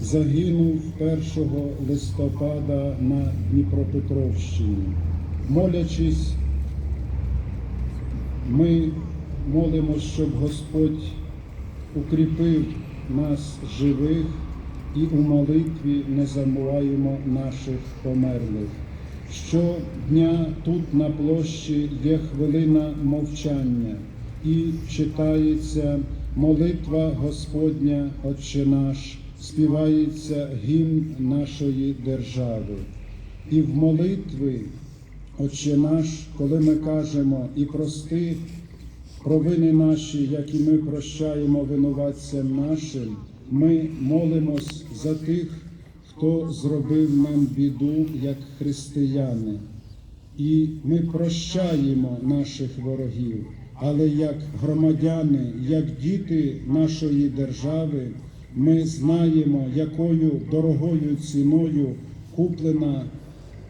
загинув 1 листопада на Дніпропетровщині. Молячись, ми молимось, щоб Господь укріпив нас живих і у молитві не забуваємо наших померлих. Щодня тут на площі є хвилина мовчання і читається молитва Господня, Отче наш, співається гімн нашої держави. І в молитві, Отче наш, коли ми кажемо і прости провини наші, як і ми прощаємо винуватцям нашим, ми молимось за тих, хто зробив нам біду як християни. І ми прощаємо наших ворогів, але як громадяни, як діти нашої держави, ми знаємо, якою дорогою ціною куплена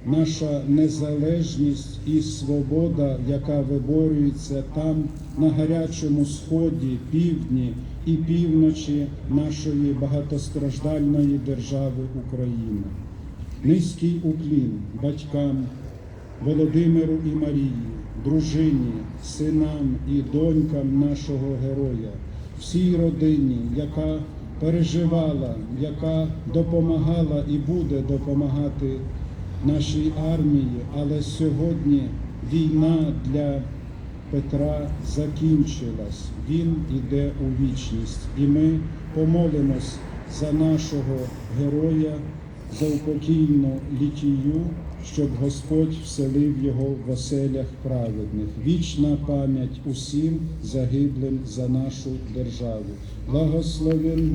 наша незалежність і свобода, яка виборюється там на гарячому сході, півдні і півночі нашої багатостраждальної держави України. Низький уклін батькам Володимиру і Марії, дружині, синам і донькам нашого героя, всій родині, яка переживала, яка допомагала і буде допомагати нашій армії, але сьогодні війна для Петра закінчилась. Він іде у вічність. І ми помолимось за нашого героя, за упокійну літію, щоб Господь вселив його в оселях праведних. Вічна пам'ять усім загиблим за нашу державу. Благословен.